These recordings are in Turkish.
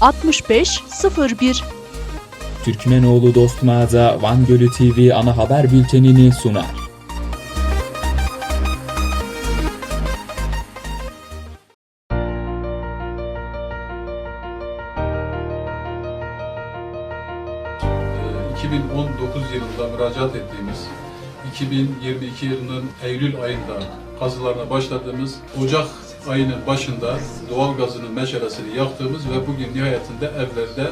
65 01 Türkmenoğlu Dost Mağaza Van Gölü TV ana haber bültenini sunar. 2019 yılında müracaat ettiğimiz, 2022 yılının Eylül ayında kazılarına başladığımız, Ocak ayının başında doğal gazının meşalesini yaktığımız ve bugün nihayetinde evlerde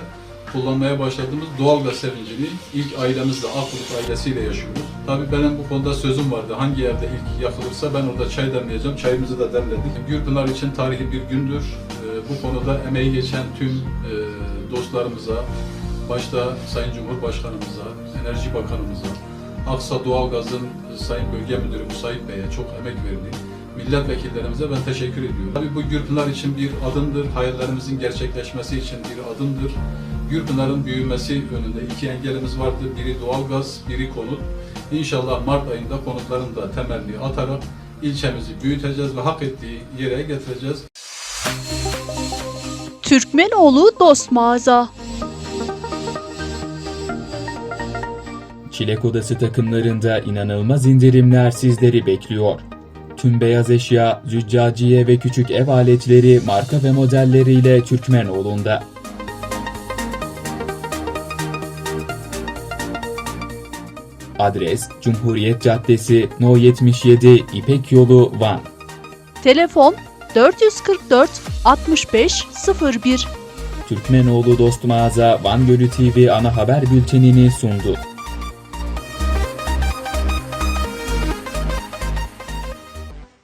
kullanmaya başladığımız doğal gaz sevincini ilk ailemizle, Akbulut ailesiyle yaşıyoruz. Tabii benim bu konuda sözüm vardı. Hangi evde ilk yakılırsa ben orada çay demleyeceğim. Çayımızı da demledik. Gürpınar için tarihi bir gündür. Ee, Bu konuda emeği geçen tüm e, dostlarımıza, başta Sayın Cumhurbaşkanımıza, Enerji Bakanımıza, Aksa Doğalgaz'ın Sayın Bölge Müdürü Musayip Bey'e çok emek verdi. Milletvekillerimize ben teşekkür ediyorum. Tabii bu Gürpınar için bir adımdır, hayallerimizin gerçekleşmesi için bir adımdır. Gürpınar'ın büyümesi önünde iki engelimiz vardı. Biri doğalgaz, biri konut. İnşallah Mart ayında konutların da temelini atarak ilçemizi büyüteceğiz ve hak ettiği yere getireceğiz. Türkmenoğlu Dost Mağaza Çilek Odası takımlarında inanılmaz indirimler sizleri bekliyor. Tüm beyaz eşya, züccaciye ve küçük ev aletleri marka ve modelleriyle Türkmenoğlu'nda. Adres Cumhuriyet Caddesi No 77 İpek Yolu Van. Telefon 444 65 01 Türkmenoğlu Dost Mağaza Van Gölü TV ana haber bültenini sundu.